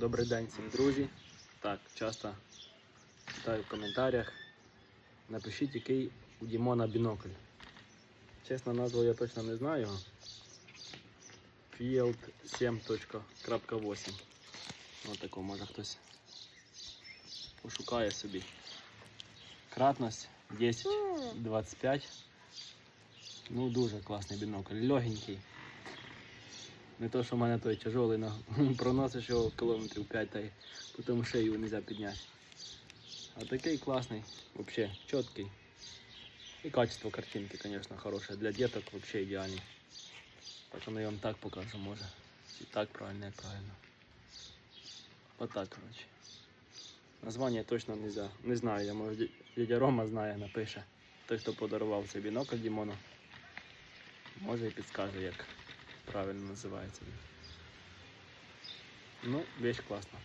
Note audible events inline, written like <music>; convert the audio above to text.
Добрий день всім друзі. Так, часто читаю в коментарях. Напишіть, який у Дімона бінокль. Чесно, назву я точно не знаю. Field 7.8. Ось таку може хтось пошукає собі. Кратність 10-25. Ну, дуже класний бінокль. Легенький. Не то, що в мене той тяжелий, но <laughs> проносиш його кілометрів 5 та й потім шею не можна підняти. А такий класний, взагалі чіткий. І качество картинки, звісно, хороше. Для діток взагалі ідеальний. Так ну я вам так покажу, може. Чи так правильно, як правильно. Отак, коротше. Названня точно не, не знаю, я може дя- дядя Рома знає, напише. Той, хто подарував цей бінокль Дімону. Може і підскаже, як правильно називається. Ну, вещь класна.